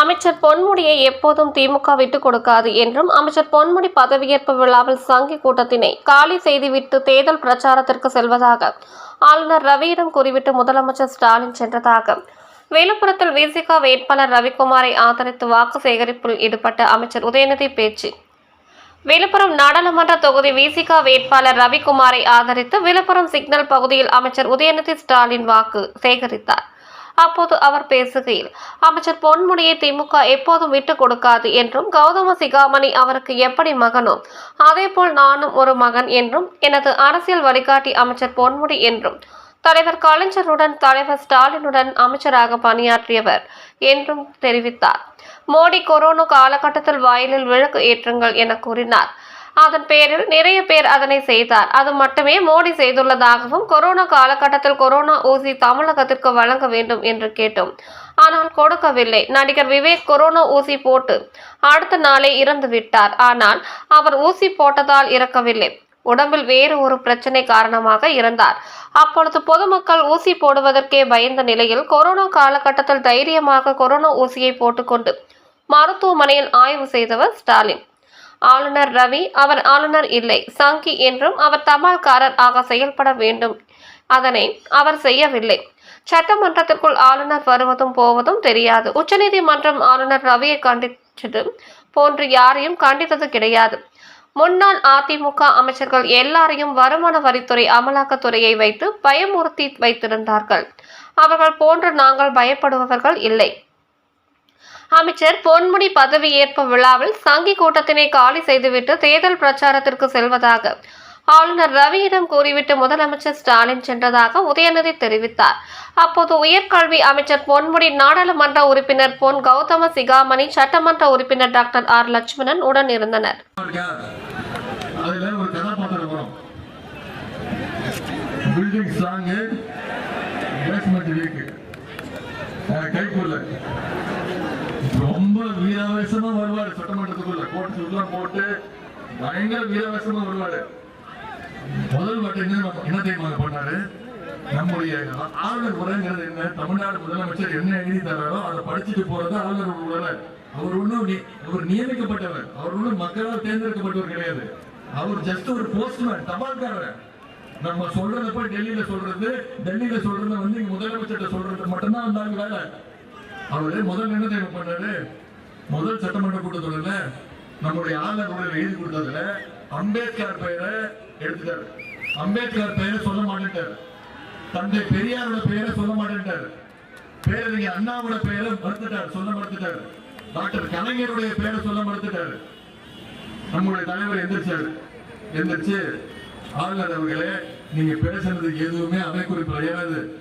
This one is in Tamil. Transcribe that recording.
அமைச்சர் பொன்முடியை எப்போதும் திமுக விட்டுக் கொடுக்காது என்றும் அமைச்சர் பொன்முடி பதவியேற்பு விழாவில் சங்கி கூட்டத்தினை காலி செய்துவிட்டு தேர்தல் பிரச்சாரத்திற்கு செல்வதாக ஆளுநர் ரவியிடம் கூறிவிட்டு முதலமைச்சர் ஸ்டாலின் சென்றதாக. விழுப்புரத்தில் விசிக வேட்பாளர் ரவிக்குமாரை ஆதரித்து வாக்கு சேகரிப்பில் ஈடுபட்ட அமைச்சர் உதயநிதி பேச்சு. விழுப்புரம் நாடாளுமன்ற தொகுதி விசிக வேட்பாளர் ரவிக்குமாரை ஆதரித்து விழுப்புரம் சிக்னல் பகுதியில் அமைச்சர் உதயநிதி ஸ்டாலின் வாக்கு சேகரித்தார். அப்போது அவர் பேசுகையில் அமைச்சர் பொன்முடியை திமுக எப்போதும் விட்டுக் கொடுக்காது என்றும் கௌதம சிகாமணி அவருக்கு எப்படி மகனோ அதேபோல் நானும் ஒரு மகன் என்றும் எனது அரசியல் வழிகாட்டி அமைச்சர் பொன்முடி என்றும் தலைவர் கலைஞருடன் தலைவர் ஸ்டாலினுடன் அமைச்சராக பணியாற்றியவர் என்றும் தெரிவித்தார். மோடி கொரோனா காலகட்டத்தில் வாயிலில் விளக்கு ஏற்றுங்கள் என கூறினார். அதன் பேரில் நிறைய பேர் அதனை செய்தார். அது மட்டுமே மோடி செய்துள்ளதாகவும் கொரோனா காலகட்டத்தில் கொரோனா ஊசி தமிழகத்திற்கு வழங்க வேண்டும் என்று கேட்டோம். ஆனால் கொடுக்கவில்லை. நடிகர் விவேக் கொரோனா ஊசி போட்டு அடுத்த நாளே இறந்து விட்டார். ஆனால் அவர் ஊசி போட்டதால் இறக்கவில்லை. உடம்பில் வேறு ஒரு பிரச்சனை காரணமாக இருந்தார் அப்பொழுது பொதுமக்கள் ஊசி போடுவதற்கே பயந்த நிலையில் கொரோனா காலகட்டத்தில் தைரியமாக கொரோனா ஊசியை போட்டுக்கொண்டு மருத்துவமனையில் ஆய்வு செய்தவர் ஸ்டாலின். ஆளுநர் ரவி அவர் ஆளுநர் இல்லை சங்கி என்றும் அவர் தபால்காரர் ஆக செயல்பட வேண்டும். அதனை அவர் செய்யவில்லை. சட்டமன்றத்திற்குள் ஆளுநர் வருவதும் போவதும் தெரியாது. உச்சநீதிமன்றம் ஆளுநர் ரவியை கண்டித்தது போன்று யாரையும் கண்டித்தது கிடையாது. முன்னாள் அதிமுக அமைச்சர்கள் எல்லாரையும் வருமான வரித்துறை அமலாக்கத்துறையை வைத்து பயமுறுத்தி வைத்திருந்தார்கள். அவர்கள் போன்று நாங்கள் பயப்படுபவர்கள் இல்லை. அமைச்சர் பொன்முடி பதவியேற்பு விழாவில் சங்கி கூட்டத்தினை காலி செய்துவிட்டு தேர்தல் பிரச்சாரத்திற்கு செல்வதாக ஆளுநர் ரவியிடம் கூறிவிட்டு முதலமைச்சர் ஸ்டாலின் சென்றதாக உதயநிதி தெரிவித்தார். அப்போது உயர்கல்வி அமைச்சர் பொன்முடி நாடாளுமன்ற உறுப்பினர் பொன் கௌதம சிகாமணி சட்டமன்ற உறுப்பினர் டாக்டர் ஆர் லட்சுமணன் உடன் இருந்தனர். இருக்கா? வீரவேசமா வருவாரு. சட்டமன்றத்துக்குள்ள கோட்டு சுருலாம் போட்டு பயங்கர வீரவேசமா வருவாரு. முதல் வாட்டி என்ன என்ன தெரியுமா பண்ணாரு? நம்முடைய ஆளுநர் உரைங்கிறது என்ன? தமிழ்நாடு முதலமைச்சர் என்ன எழுதி தராரோ அதை படிச்சுட்டு போறது ஆளுநர் உரை. அவர் ஒன்றும் அவர் நியமிக்கப்பட்டவர். அவர் ஒன்றும் மக்களால் தேர்ந்தெடுக்கப்பட்டவர் கிடையாது. அவர் ஜஸ்ட் ஒரு போஸ்ட்மேன் தபால்காரர். நம்ம சொல்றதப்ப டெல்லியில சொல்றது டெல்லியில சொல்றது வந்து இங்க முதலமைச்சர்கிட்ட சொல்றது மட்டும்தான் இருந்தாங்க வேலை. அவரு முதல் என்ன தேவை பண்ணாரு? முதல் சட்டமன்ற கூட்டத்தொடர்ல நம்முடைய ஆளுநர் உரையில எழுதி கொடுத்ததுல அம்பேத்கர் பெயரை எடுத்துட்டாரு. அம்பேத்கர் பெயரை சொல்ல மாட்டேன்ட்டார். தந்தை பெரியாரோட பெயரை சொல்ல மாட்டேன்ட்டார். பேரறிஞர் அண்ணாவோட பெயரை மறுத்துட்டார் சொல்ல மறுத்துட்டார். டாக்டர் கலைஞருடைய பெயரை சொல்ல மறுத்துட்டாரு. நம்முடைய தலைவர் எந்திரிச்சார். எந்திரிச்சு ஆளுநர் அவர்களே நீங்க பேசுனதுக்கு எதுவுமே அவை கிடையாது.